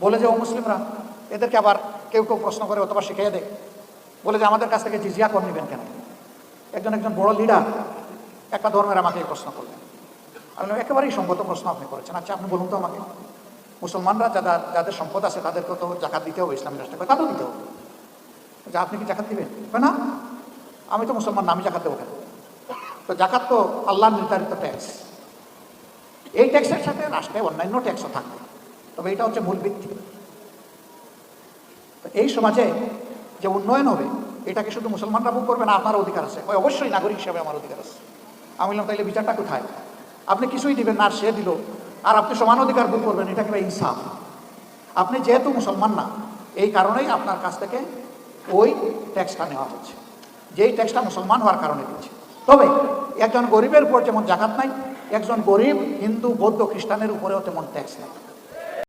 বলে যে ও মুসলিমরা এদেরকে আবার কেউ কেউ প্রশ্ন করে অথবা শিখিয়ে দেয়। বলে যে আমাদের কাছ থেকে জিজিয়া কর নেবেন কেন? একজন একজন বড় লিডার একটা ধর্মের আমাকে এই প্রশ্ন করলেন। আমি একেবারেই সঙ্গত প্রশ্ন আপনি করেছেন। আচ্ছা আপনি বলুন তো আমাকে। মুসলমানরা যারা যাদের সম্পদ আছে তাদেরকে তো জাকাত দিতে হবে ইসলামী রাষ্ট্রে। কয়, তাতেও দিতে হবে। যে আপনি কি জাকাত দিবেন? না। আমি তো মুসলমান না আমি জাকাত দেবো কেন? তো জাকাত তো আল্লাহ নির্ধারিত ট্যাক্স এই ট্যাক্সের সাথে রাষ্ট্রে অন্যান্য ট্যাক্সও থাকবে। তবে এটা হচ্ছে মূল ভিত্তি। এই সমাজে যে উন্নয়ন হবে, এটাকে শুধু মুসলমানরা ভোগ করবে না, আপনার অধিকার আছে। ওই অবশ্যই নাগরিক হিসেবে আমার অধিকার আছে। আমি বললাম, তাইলে বিচারটা কোথায়? আপনি কিছুই দিবেন না সে দিল। আর আপনি সমান অধিকার ভোগ করবেন, এটা কিংবা ইনসাফ? আপনি যেহেতু মুসলমান না, এই কারণেই আপনার কাছ থেকে ওই ট্যাক্সটা নেওয়া হচ্ছে। যেই ট্যাক্সটা মুসলমান হওয়ার কারণে দিচ্ছে। তবে একজন গরিবের উপর যেমন জাকাত নাই, একজন গরিব, হিন্দু, বৌদ্ধ, খ্রিস্টানের উপরেও তেমন ট্যাক্স নেই।